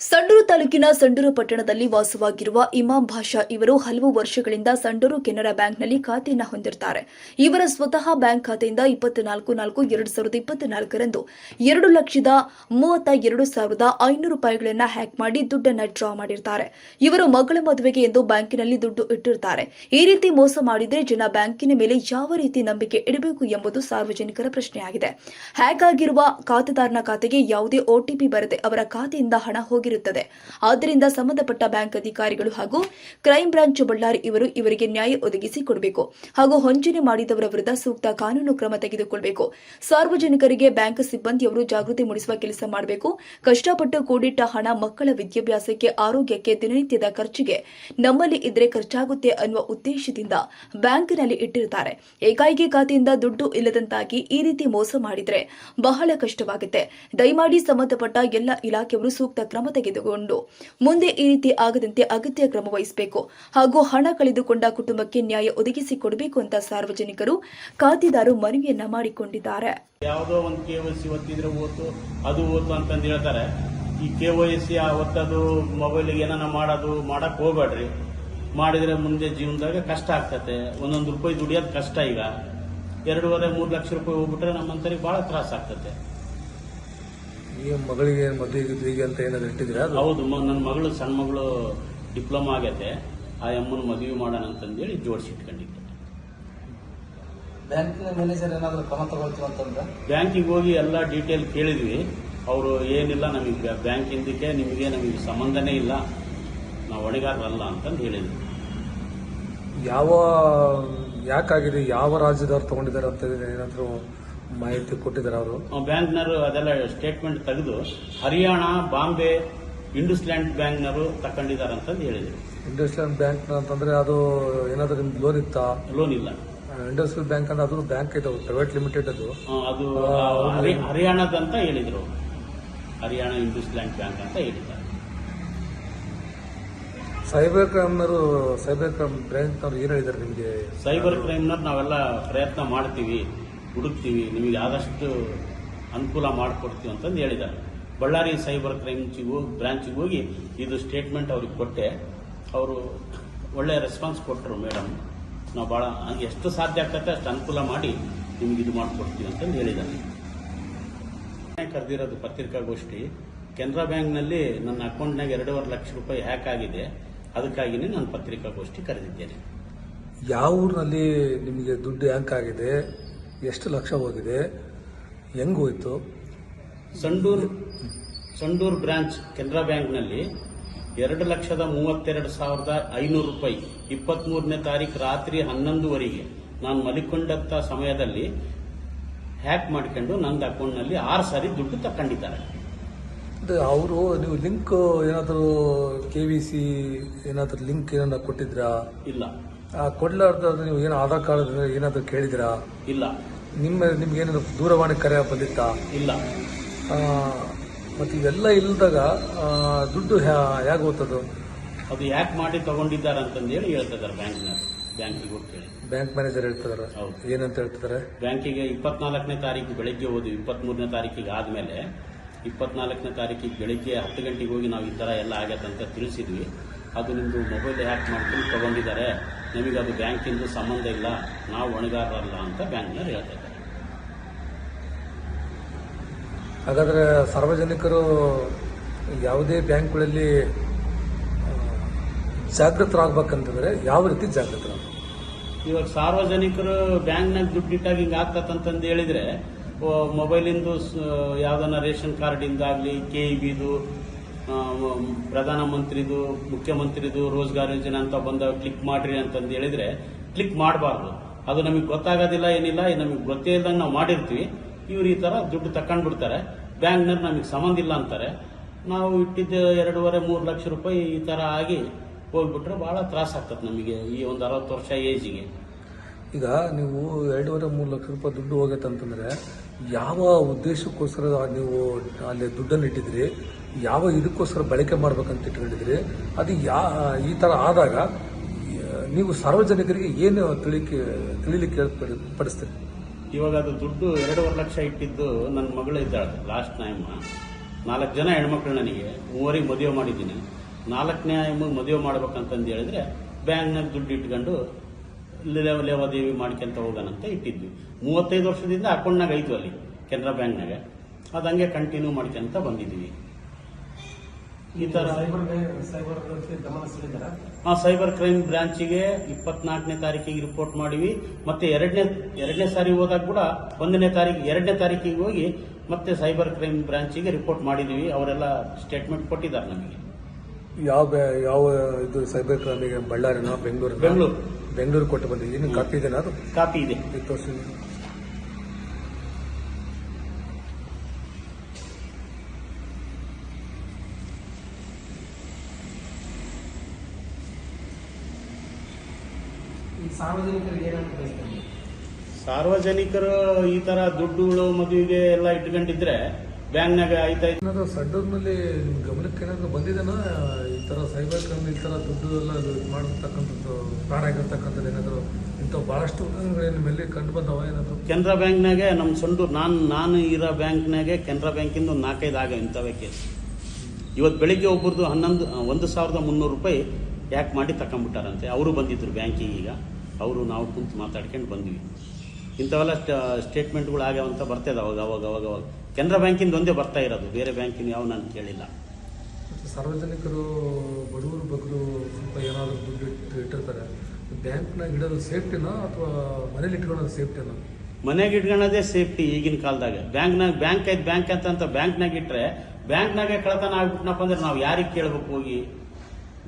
ಸಂಡೂರು ತಾಲೂಕಿನ ಸಂಡೂರು ಪಟ್ಟಣದಲ್ಲಿ ವಾಸವಾಗಿರುವ ಇಮಾಂ ಭಾಷಾ ಇವರು ಹಲವು ವರ್ಷಗಳಿಂದ ಸಂಡೂರು ಕೆನರಾ ಬ್ಯಾಂಕ್ನಲ್ಲಿ ಖಾತೆಯನ್ನು ಹೊಂದಿರುತ್ತಾರೆ ಇವರ ಸ್ವತಃ ಬ್ಯಾಂಕ್ ಖಾತೆಯಿಂದ ಇಪ್ಪತ್ನಾಲ್ಕು ನಾಲ್ಕು ಎರಡು ಸಾವಿರದ ಇಪ್ಪತ್ನಾಲ್ಕರಂದು ಎರಡು ಲಕ್ಷದ ಮೂವತ್ತ ಎರಡು ಸಾವಿರದ ಐನೂರು ರೂಪಾಯಿಗಳನ್ನು ಹ್ಯಾಕ್ ಮಾಡಿ ದುಡ್ಡನ್ನು ಡ್ರಾ ಮಾಡಿರ್ತಾರೆ. ಇವರು ಮಗಳ ಮದುವೆಗೆ ಎಂದು ಬ್ಯಾಂಕಿನಲ್ಲಿ ದುಡ್ಡು ಇಟ್ಟಿರ್ತಾರೆ. ಈ ರೀತಿ ಮೋಸ ಮಾಡಿದರೆ ಜನ ಬ್ಯಾಂಕಿನ ಮೇಲೆ ಯಾವ ರೀತಿ ನಂಬಿಕೆ ಇಡಬೇಕು ಎಂಬುದು ಸಾರ್ವಜನಿಕರ ಪ್ರಶ್ನೆಯಾಗಿದೆ. ಹ್ಯಾಕ್ ಆಗಿರುವ ಖಾತೆದಾರನ ಖಾತೆಗೆ ಯಾವುದೇ ಒಟಿಪಿ ಬರದೆ ಅವರ ಖಾತೆಯಿಂದ ಹಣ ಹೋಗಿರುತ್ತದೆ ಆದ್ದರಿಂದ ಸಂಬಂಧಪಟ್ಟ ಬ್ಯಾಂಕ್ ಅಧಿಕಾರಿಗಳು ಹಾಗೂ ಕ್ರೈಂ ಬ್ರಾಂಚ್ ಬಳ್ಳಾರಿ ಇವರು ಇವರಿಗೆ ನ್ಯಾಯ ಒದಗಿಸಿ ಕೊಡಬೇಕು ಹಾಗೂ ವಂಚನೆ ಮಾಡಿದವರ ವಿರುದ್ಧ ಸೂಕ್ತ ಕಾನೂನು ಕ್ರಮ ತೆಗೆದುಕೊಳ್ಳಬೇಕು ಸಾರ್ವಜನಿಕರಿಗೆ ಬ್ಯಾಂಕ್ ಸಿಬ್ಬಂದಿಯವರು ಜಾಗೃತಿ ಮೂಡಿಸುವ ಕೆಲಸ ಮಾಡಬೇಕು. ಕಷ್ಟಪಟ್ಟು ಕೂಡಿಟ್ಟ ಹಣ ಮಕ್ಕಳ ವಿದ್ಯಾಭ್ಯಾಸಕ್ಕೆ, ಆರೋಗ್ಯಕ್ಕೆ, ದಿನನಿತ್ಯದ ಖರ್ಚಿಗೆ ನಮ್ಮಲ್ಲಿ ಇದ್ರೆ ಖರ್ಚಾಗುತ್ತೆ ಅನ್ನುವ ಉದ್ದೇಶದಿಂದ ಬ್ಯಾಂಕ್ನಲ್ಲಿ ಇಟ್ಟಿರುತ್ತಾರೆ. ಏಕಾಏಕಿ ಖಾತೆಯಿಂದ ದುಡ್ಡು ಇಲ್ಲದಂತಾಗಿ ಈ ರೀತಿ ಮೋಸ ಮಾಡಿದ್ರೆ ಬಹಳ ಕಷ್ಟವಾಗುತ್ತೆ. ದಯಮಾಡಿ ಸಂಬಂಧಪಟ್ಟ ಎಲ್ಲ ಇಲಾಖೆಯವರು ಸೂಕ್ತ ಕ್ರಮ ತೆಗೆದುಕೊಂಡು ಮುಂದೆ ಈ ರೀತಿ ಆಗದಂತೆ ಅಗತ್ಯ ಕ್ರಮ ವಹಿಸಬೇಕು ಹಾಗೂ ಹಣ ಕಳೆದುಕೊಂಡ ಕುಟುಂಬಕ್ಕೆ ನ್ಯಾಯ ಒದಗಿಸಿ ಕೊಡಬೇಕು ಅಂತ ಸಾರ್ವಜನಿಕರು ಖಾತೆದಾರರು ಮನವಿಯನ್ನ ಮಾಡಿಕೊಂಡಿದ್ದಾರೆ. ಯಾವುದೋ ಒಂದು ಕೆ ವೈ ಸಿ ಒತ್ತಿದ್ರೆ ಓತು, ಅದು ಓತು ಅಂತಂದು ಹೇಳ್ತಾರೆ. ಈ ಕೆ ವೈ ಸಿ ಒತ್ತದು ಮೊಬೈಲಿಗೆ ಏನಾನ ಮಾಡೋದು, ಮಾಡಕ್ ಹೋಗ್ಬೇಡ್ರಿ. ಮಾಡಿದ್ರೆ ಮುಂದೆ ಜೀವನದಾಗ ಕಷ್ಟ ಆಗ್ತತೆ. ಒಂದೊಂದು ರೂಪಾಯಿ ದುಡಿಯೋದು ಕಷ್ಟ ಈಗ. ಎರಡೂವರೆ, ಮೂರು ಲಕ್ಷ ರೂಪಾಯಿ ಹೋಗ್ಬಿಟ್ರೆ ನಮ್ಮಂತರಿಗೆ ಭಾಳ ತ್ರಾಸ ಆಗ್ತತೆ. ಈ ಮಗಳಿಗೆ ಮದುವೆ ಗಿದ್ವಿಗೆ ಅಂತ ಏನಾದ್ರು ಇಟ್ಟಿದ್ರೆ ಅದು ಹೌದು ನನ್ನ ಮಗಳು ಸಣ್ಣ ಮಗಳು ಡಿಪ್ಲೊಮಾ ಆಗೈತೆ. ಆ ಅಮ್ಮನ ಮದುವೆ ಮಾಡೋಣ ಅಂತಂದೇಳಿ ಜೋಡಿಸಿಟ್ಕೊಂಡಿದ್ದೆ ಬ್ಯಾಂಕಿನ ಮ್ಯಾನೇಜರ್ ಏನಾದರೂ ಕ್ರಮ ತಗೊಳ್ತೀವಿ ಅಂತಂದ್ರೆ? ಬ್ಯಾಂಕಿಗೆ ಹೋಗಿ ಎಲ್ಲ ಡೀಟೇಲ್ ಕೇಳಿದ್ವಿ. ಅವರು ಏನಿಲ್ಲ ನಮಗೆ ಬ್ಯಾಂಕಿಂದಕ್ಕೆ ನಿಮಗೆ ನಮಗೆ ಸಂಬಂಧನೇ ಇಲ್ಲ. ನಾವು ಹೊಣೆಗಾರರಲ್ಲ ಅಂತಂದು ಹೇಳಿದ್ವಿ. ಯಾವ ಯಾಕಾಗಿದೆ? ಯಾವ ರಾಜ್ಯದವ್ರು ತಗೊಂಡಿದ್ದಾರೆ ಅಂತ ಏನಾದ್ರು ಮಾಹಿತಿ ಕೊಟ್ಟಿದ್ದಾರೆ ಅವರು. ಬ್ಯಾಂಕ್ನವರು ಅದೆಲ್ಲ ಸ್ಟೇಟ್ಮೆಂಟ್ ತೆಗೆದು ಹರಿಯಾಣ ಬಾಂಬೆ ಇಂಡಸ್ಲ್ಯಾಂಡ್ ಬ್ಯಾಂಕ್ನವರು ತಕೊಂಡಿದ್ದಾರೆ ಅಂತಂದು ಹೇಳಿದ್ರು. ಇಂಡಸ್ಟ್ರಿಯಲ್ ಬ್ಯಾಂಕ್ ಅಂತಂದ್ರೆ ಅದು ಏನಾದ್ರು ನಿಮ್ದು ಲೋನ್ ಇತ್ತಾ? ಲೋನ್ ಇಲ್ಲ. ಇಂಡಸ್ಟ್ರಿಯಲ್ ಬ್ಯಾಂಕ್ ಅಂದ್ರೆ ಅದು ಬ್ಯಾಂಕ್ ಇದೆ ಪ್ರೈವೇಟ್ ಲಿಮಿಟೆಡ್ ಅದು. ಆ, ಅದು ಹರಿಯಾಣದ ಅಂತ ಹರಿಯಾಣದಂತ ಹೇಳಿದ್ರು. ಹರಿಯಾಣ ಇಂಡಸ್ಲ್ಯಾಂಡ್ ಬ್ಯಾಂಕ್ ಅಂತ ಹೇಳಿದ್ದಾರೆ ಸೈಬರ್ ಕ್ರೈಮ್ನವರು ಸೈಬರ್ ಕ್ರೈಮ್ ಬ್ಯಾಂಕ್ನವ್ರು ಏನು ಹೇಳಿದ್ದಾರೆ ನಿಮಗೆ? ಸೈಬರ್ ಕ್ರೈಮ್ನವ್ರು ನಾವೆಲ್ಲ ಪ್ರಯತ್ನ ಮಾಡ್ತೀವಿ. ಹುಡುಕ್ತೀವಿ, ನಿಮಗೆ ಆದಷ್ಟು ಅನುಕೂಲ ಮಾಡಿಕೊಡ್ತೀವಿ ಅಂತಂದು ಹೇಳಿದ್ದಾರೆ. ಬಳ್ಳಾರಿ ಸೈಬರ್ ಕ್ರೈಮ್ಚಿಗೂ ಬ್ರಾಂಚಿಗೆ ಹೋಗಿ ಇದು ಸ್ಟೇಟ್ಮೆಂಟ್ ಅವ್ರಿಗೆ ಕೊಟ್ಟೆ. ಅವರು ಒಳ್ಳೆ ರೆಸ್ಪಾನ್ಸ್ ಕೊಟ್ಟರು ಮೇಡಮ್. ನಾವು ಭಾಳ ಎಷ್ಟು ಸಾಧ್ಯ ಆಗ್ತೈತೆ ಅಷ್ಟು ಅನುಕೂಲ ಮಾಡಿ ನಿಮ್ಗೆ ಇದು ಮಾಡಿಕೊಡ್ತೀವಿ ಅಂತಂದು ಹೇಳಿದ್ದಾರೆ. ಕರೆದಿರೋದು ಪತ್ರಿಕಾಗೋಷ್ಠಿ. ಕೆನರಾ ಬ್ಯಾಂಕ್ನಲ್ಲಿ ನನ್ನ ಅಕೌಂಟ್ನಾಗ ಎರಡೂವರೆ ಲಕ್ಷ ರೂಪಾಯಿ ಹ್ಯಾಕ್ ಆಗಿದೆ. ಅದಕ್ಕಾಗಿನೇ ನಾನು ಪತ್ರಿಕಾಗೋಷ್ಠಿ ಕರೆದಿದ್ದೇನೆ. ಯಾವ ಊರಿನಲ್ಲಿ ನಿಮಗೆ ದುಡ್ಡು ಹ್ಯಾಂಕ್ ಆಗಿದೆ? ಎಷ್ಟು ಲಕ್ಷ ಹೋಗಿದೆ? ಹೆಂಗ್ ಹೋಯ್ತು? ಸಂಡೂರ್ ಸಂಡೂರ್ ಬ್ರಾಂಚ್ ಕೆನರಾ ಬ್ಯಾಂಕ್ನಲ್ಲಿ ಎರಡು ಲಕ್ಷದ ಮೂವತ್ತೆರಡು ಸಾವಿರದ ಐನೂರು ರೂಪಾಯಿ ಇಪ್ಪತ್ತ್ಮೂರನೇ ತಾರೀಕು ರಾತ್ರಿ ಹನ್ನೊಂದುವರೆಗೆ ನಾನು ಮಲಿಕೊಂಡಂಥ ಸಮಯದಲ್ಲಿ ಹ್ಯಾಕ್ ಮಾಡ್ಕೊಂಡು ನಂದು ಅಕೌಂಟ್ನಲ್ಲಿ ಆರು ಸಾರಿ ದುಡ್ಡು ತಕೊಂಡಿದ್ದಾರೆ ಅವರು ನೀವು ಲಿಂಕ್ ಏನಾದರೂ ಕೆ ವಿ ಸಿ ಏನಾದರೂ ಲಿಂಕ್ ಏನಾದ್ರು ಕೊಟ್ಟಿದ್ರಾ? ಇಲ್ಲ. ಆ ಕೊಡ್ಲಾರ್ದಾದ್ರೆ ನೀವು ಏನು ಆಧಾರ್ ಕಾರ್ಡ್ ಏನಾದರೂ ಕೇಳಿದಿರಾ ಇಲ್ಲ. ನಿಮ್ಮ ನಿಮ್ಗೆ ಏನಾದ್ರು ದೂರವಾಣಿ ಕರೆ ಬಂದಿತ್ತಾ? ಇಲ್ಲ. ಮತ್ತು ಇವೆಲ್ಲ ಇಲ್ದಾಗ ದುಡ್ಡು ಹೇಗೆ ಹೋಗ್ತದು ಅದು ಯಾಕೆ ಮಾಡಿ ತಗೊಂಡಿದ್ದಾರೆ ಅಂತಂದೇಳಿ ಹೇಳ್ತಿದ್ದಾರೆ ಬ್ಯಾಂಕ್ನ ಬ್ಯಾಂಕಿಗೆ ಹೋಗಿ ಕೇಳಿ. ಬ್ಯಾಂಕ್ ಮ್ಯಾನೇಜರ್ ಹೇಳ್ತಿದಾರೆ ಹೌದು. ಏನಂತ ಹೇಳ್ತಿದ್ದಾರೆ? ಬ್ಯಾಂಕಿಗೆ ಇಪ್ಪತ್ನಾಲ್ಕನೇ ತಾರೀಕು ಬೆಳಗ್ಗೆ ಹೋದ್ವಿ. ಇಪ್ಪತ್ಮೂರನೇ ತಾರೀಕಿಗೆ ಆದಮೇಲೆ ಇಪ್ಪತ್ನಾಲ್ಕನೇ ತಾರೀಕಿಗೆ ಬೆಳಿಗ್ಗೆ ಹತ್ತು ಗಂಟೆಗೆ ಹೋಗಿ ನಾವು ಈ ಥರ ಎಲ್ಲ ಆಗ್ಯದಂತ ಅಂತ ತಿಳಿಸಿದ್ವಿ. ಅದು ನಿಮ್ಮದು ಮೊಬೈಲ್ ಹ್ಯಾಕ್ ಮಾಡ್ಕೊಂಡು ತಗೊಂಡಿದ್ದಾರೆ. ನಮಗೆ ಅದು ಬ್ಯಾಂಕಿಂದು ಸಂಬಂಧ ಇಲ್ಲ ನಾವು ಹೊಣೆಗಾರರಲ್ಲ ಅಂತ ಬ್ಯಾಂಕ್ನವ್ರು ಹೇಳ್ತಾ ಇದ್ದಾರೆ. ಹಾಗಾದ್ರೆ ಸಾರ್ವಜನಿಕರು ಯಾವುದೇ ಬ್ಯಾಂಕ್ಗಳಲ್ಲಿ ಜಾಗೃತರಾಗಬೇಕಂತಂದ್ರೆ ಯಾವ ರೀತಿ ಜಾಗೃತರಾಗ ಇವಾಗ ಸಾರ್ವಜನಿಕರು ಬ್ಯಾಂಕ್ನಾಗ ದುಡ್ಡು ಇಟ್ಟಾಗ ಹಿಂಗೆ ಆಗ್ತದಂತಂದು ಹೇಳಿದ್ರೆ ಮೊಬೈಲಿಂದು ಯಾವುದನ್ನ ಯಾವ್ದನ್ನ ರೇಷನ್ ಕಾರ್ಡಿಂದಾಗಲಿ ಕೆ ಇ ಬಿದು ಪ್ರಧಾನಮಂತ್ರಿದು, ಮುಖ್ಯಮಂತ್ರಿದು ರೋಜ್ಗಾರ್ ಯೋಜನೆ ಅಂತ ಬಂದಾಗ ಕ್ಲಿಕ್ ಮಾಡ್ರಿ ಅಂತಂದು ಹೇಳಿದ್ರೆ ಕ್ಲಿಕ್ ಮಾಡಬಾರ್ದು. ಅದು ನಮಗೆ ಗೊತ್ತಾಗೋದಿಲ್ಲ, ಏನಿಲ್ಲ ನಮಗೆ ಗೊತ್ತೇ ಇಲ್ಲ ನಾವು ಮಾಡಿರ್ತೀವಿ. ಇವ್ರು ಈ ಥರ ದುಡ್ಡು ತಕೊಂಡ್ಬಿಡ್ತಾರೆ ಬ್ಯಾಂಕ್ನವ್ರು ನಮಗೆ ಸಂಬಂಧ ಇಲ್ಲ ಅಂತಾರೆ. ನಾವು ಇಟ್ಟಿದ್ದ ಎರಡೂವರೆ, ಮೂರು ಲಕ್ಷ ರೂಪಾಯಿ ಈ ಥರ ಆಗಿ ಹೋಗ್ಬಿಟ್ರೆ ಭಾಳ ತ್ರಾಸ ಆಗ್ತದೆ ನಮಗೆ ಈ ಒಂದು ಅರವತ್ತು ವರ್ಷ ಏಜಿಗೆ. ಈಗ ನೀವು ಎರಡೂವರೆ, ಮೂರು ಲಕ್ಷ ರೂಪಾಯಿ ದುಡ್ಡು ಹೋಗೈತೆ ಅಂತಂದರೆ ಯಾವ ಉದ್ದೇಶಕ್ಕೋಸ್ಕರ ನೀವು ಅಲ್ಲಿ ದುಡ್ಡನ್ನು ಇಟ್ಟಿದ್ರಿ? ಯಾವ ಇದಕ್ಕೋಸ್ಕರ ಬಳಕೆ ಮಾಡ್ಬೇಕಂತ ಇಟ್ಕೊಂಡಿದ್ರಿ ಅದು ಯಾ, ಈ ಥರ ಆದಾಗ ನೀವು ಸಾರ್ವಜನಿಕರಿಗೆ ಏನು ತಿಳಿಕೆ, ತಿಳಿಲಿಕ್ಕೆ ಪಡಿಸ್ತೀರಿ? ಇವಾಗ ಅದು ದುಡ್ಡು ಎರಡೂವರೆ ಲಕ್ಷ ಇಟ್ಟಿದ್ದು ನನ್ನ ಮಗಳು ಇದ್ದಾಳೆ ಲಾಸ್ಟ್ ಟೈಮ್ ನಾಲ್ಕು ಜನ ಹೆಣ್ಮಕ್ಳು ನನಗೆ, ಮೂವರಿಗೆ ಮದುವೆ ಮಾಡಿದ್ದೀನಿ. ನಾಲ್ಕನೇ ಟೈಮ್ ಮದುವೆ ಮಾಡ್ಬೇಕಂತಂದು ಹೇಳಿದ್ರೆ ಬ್ಯಾಂಕ್ನಾಗ ದುಡ್ಡು ಇಟ್ಕೊಂಡು, ಲೇವ- ಲೇವಾದೇವಿ ಮಾಡ್ಕೊಂತ ಹೋಗೋಣಂತ ಇಟ್ಟಿದ್ವಿ. ಮೂವತ್ತೈದು ವರ್ಷದಿಂದ ಅಕೌಂಟ್ನಾಗ ಐತು ಅಲ್ಲಿ, ಕೆನರಾ ಬ್ಯಾಂಕ್ನಾಗ ಅದು ಹಂಗೆ ಕಂಟಿನ್ಯೂ ಮಾಡ್ಕೊಂತ ಬಂದಿದ್ದೀವಿ. ಈ ತರ ಸೈಬರ್ ಸೈಬರ್ ಗಮನ ಸೆಳೆದಾರ ಆ ಸೈಬರ್ ಕ್ರೈಮ್ ಬ್ರಾಂಚಿಗೆ ಇಪ್ಪತ್ನಾಲ್ಕನೇ ತಾರೀಕಿಗೆ ರಿಪೋರ್ಟ್ ಮಾಡಿವಿ. ಮತ್ತೆ ಎರಡನೇ ಎರಡನೇ ಸಾರಿ ಹೋದಾಗ ಕೂಡ ಒಂದನೇ ತಾರೀಕು ಎರಡನೇ ತಾರೀಕಿಗೆ ಹೋಗಿ ಮತ್ತೆ ಸೈಬರ್ ಕ್ರೈಮ್ ಬ್ರಾಂಚಿಗೆ ರಿಪೋರ್ಟ್ ಮಾಡಿದೀವಿ. ಅವರೆಲ್ಲ ಸ್ಟೇಟ್ಮೆಂಟ್ ಕೊಟ್ಟಿದ್ದಾರೆ ನಮಗೆ. ಯಾವ ಯಾವ ಇದು ಸೈಬರ್ ಕ್ರೈಮಿಗೆ ಬಳ್ಳಾರಿನ ಬೆಂಗಳೂರು ಬೆಂಗಳೂರು. ಬೆಂಗಳೂರು ಕೊಟ್ಟು ಬಂದಿದ್ದೀನಿ ಕಾಪಿ ಇದೆನಾ ಅದು? ಕಾಪಿ ಇದೆ. ತೋರಿಸಿ ಸಾರ್ವಜನಿಕರಿಗೆ ಸಾರ್ವಜನಿಕರು ಈ ತರ ದುಡ್ಡುಗಳು ಮದುವೆಗೆ ಎಲ್ಲ ಇಟ್ಕೊಂಡಿದ್ರೆ ಬ್ಯಾಂಕ್ನಾಗ ಐತೈದು ಏನಾದ್ರು ಸಡ್ಡೂರ್ನಲ್ಲಿ ನಿಮ್ಮ ಗಮನಕ್ಕೆ ಏನಾದ್ರೂ ಬಂದಿದೆನಾ ಈ ತರ ಸೈಬರ್ ಕ್ರೈಮ್ ಈ ತರ ದುಡ್ಡು ಎಲ್ಲ ಇದು ಮಾಡತಕ್ಕಂಥದ್ದು ಆಗಿರ್ತಕ್ಕಂಥದ್ದು ಏನಾದ್ರು ಇಂಥ ಬಹಳಷ್ಟು ನಿಮ್ಮಲ್ಲಿ ಕಂಡು ಬಂದವ ಏನಾದ್ರು? ಕೆನರಾ ಬ್ಯಾಂಕ್ನಾಗೆ ನಮ್ಮ ಸಂಡು ನಾನು ನಾನು ಇರೋ ಬ್ಯಾಂಕ್ನಾಗೆ ಕೆನರಾ ಬ್ಯಾಂಕಿಂದ ಒಂದು ನಾಲ್ಕೈದು ಆಗ ಇಂಥವೇ ಕೇಸ್. ಇವತ್ತು ಬೆಳಿಗ್ಗೆ ಒಬ್ಬರದು ಹನ್ನೊಂದು ಒಂದು ಸಾವಿರದ ಮುನ್ನೂರು ರೂಪಾಯಿ ಯಾಕೆ ಮಾಡಿ ತಗೊಂಬಿಟ್ಟಾರಂತೆ ಅವರು ಬಂದಿದ್ರು ಬ್ಯಾಂಕಿಗೆ ಈಗ. ಅವರು ನಾವು ಕುಂತು ಮಾತಾಡ್ಕೊಂಡು ಬಂದ್ವಿ. ಇಂಥವೆಲ್ಲ ಸ್ಟೇಟ್ಮೆಂಟ್ಗಳು ಆಗ್ಯಾವಂತ ಬರ್ತಾ ಅವಾಗ ಅವಾಗ ಅವಾಗ ಅವಾಗ. ಕೆನರಾ ಬ್ಯಾಂಕಿಂದ ಒಂದೇ ಬರ್ತಾ ಇರೋದು. ಬೇರೆ ಬ್ಯಾಂಕಿನ ಯಾವ ನಾನು ಕೇಳಿಲ್ಲ. ಸಾರ್ವಜನಿಕರು ಬಡವರು ಬಗ್ಗರು ಸ್ವಲ್ಪ ಏನಾದರೂ ದುಡ್ಡು ಇಟ್ಟು ಇಟ್ಟಿರ್ತಾರೆ. ಬ್ಯಾಂಕ್ನಾಗ ಇಡೋದು ಸೇಫ್ಟಿನಾ ಅಥವಾ ಮನೇಲಿ ಇಟ್ಕೊಳ್ಳೋದು ಸೇಫ್ಟಿನಾ? ಮನೆಗೆ ಇಟ್ಕೊಳ್ಳೋದೇ ಸೇಫ್ಟಿ ಈಗಿನ ಕಾಲದಾಗ. ಬ್ಯಾಂಕ್ನಾಗ ಬ್ಯಾಂಕ್ ಐದು ಬ್ಯಾಂಕ್ ಅಂತ ಅಂತ ಬ್ಯಾಂಕ್ನಾಗ ಇಟ್ಟರೆ ಬ್ಯಾಂಕ್ನಾಗೆ ಕಳತನ ಆಗ್ಬಿಟ್ನಪ್ಪ ಅಂದ್ರೆ ನಾವು ಯಾರಿಗೆ ಕೇಳಬೇಕು ಹೋಗಿ?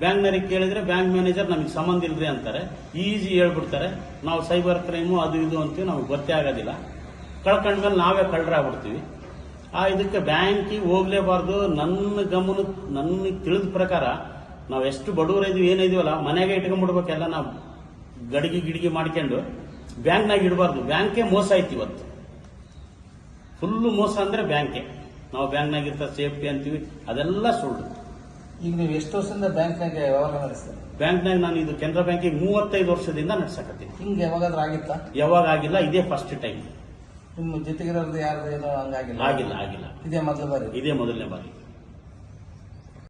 ಬ್ಯಾಂಕ್ನವ್ರಿಗೆ ಕೇಳಿದ್ರೆ ಬ್ಯಾಂಕ್ ಮ್ಯಾನೇಜರ್ ನಮಗೆ ಸಂಬಂಧ ಇಲ್ಲರಿ ಅಂತಾರೆ. ಈಸಿ ಹೇಳ್ಬಿಡ್ತಾರೆ. ನಾವು ಸೈಬರ್ ಕ್ರೈಮು ಅದು ಇದು ಅಂತೀವಿ, ನಮಗೆ ಗೊತ್ತೇ ಆಗೋದಿಲ್ಲ. ಕಳ್ಕೊಂಡ್ಮೇಲೆ ನಾವೇ ಕಳ್ಳರಾಗ್ಬಿಡ್ತೀವಿ ಆ ಇದಕ್ಕೆ ಬ್ಯಾಂಕಿಗೆ ಹೋಗ್ಲೇಬಾರ್ದು. ನನ್ನ ಗಮನ ನನಗೆ ತಿಳಿದ ಪ್ರಕಾರ ನಾವು ಎಷ್ಟು ಬಡವರು ಇದೀವಿ ಏನಿದೀವಲ್ಲ ಮನೆಗೆ ಇಟ್ಕೊಂಡ್ಬಿಡ್ಬೇಕೆಲ್ಲ ನಾವು ಗಡಿಗೆ ಗಿಡಿಗೆ ಮಾಡ್ಕೊಂಡು ಬ್ಯಾಂಕ್ನಾಗ ಇಡಬಾರ್ದು. ಬ್ಯಾಂಕೇ ಮೋಸ ಐತಿ ಇವತ್ತು. ಫುಲ್ಲು ಮೋಸ ಅಂದರೆ ಬ್ಯಾಂಕೇ. ನಾವು ಬ್ಯಾಂಕ್ನಾಗ ಇರ್ತ ಸೇಫ್ಟಿ ಅಂತೀವಿ. ಅದೆಲ್ಲ ಸುಳ್ಳು. ಈಗ ನೀವು ಎಷ್ಟು ವರ್ಷದಿಂದ ಬ್ಯಾಂಕ್ನಾಗೆ ವ್ಯವಹಾರ ನಡೆಸ್ತೀರಿ? ಬ್ಯಾಂಕ್ನಾಗ ನಾನು ಇದು ಕೆನರಾ ಬ್ಯಾಂಕಿಗೆ ಮೂವತ್ತೈದು ವರ್ಷದಿಂದ ನಡೆಸಕತ್ತೀನಿ. ಹಿಂಗೆ ಯಾವಾಗಾದ್ರೂ ಆಗಿತ್ತಾ? ಯಾವಾಗ ಆಗಿಲ್ಲ ಇದೇ ಫಸ್ಟ್ ಟೈಮ್ ನಿಮ್ಮ ಜೊತೆಗಿರೋದು ಯಾರ್ದು ಏನೋ ಹಂಗಾಗಿಲ್ಲ? ಆಗಿಲ್ಲ ಆಗಿಲ್ಲ. ಇದೇ ಮೊದಲ ಬಾರಿ? ಇದೇ ಮೊದಲನೇ ಬಾರಿ.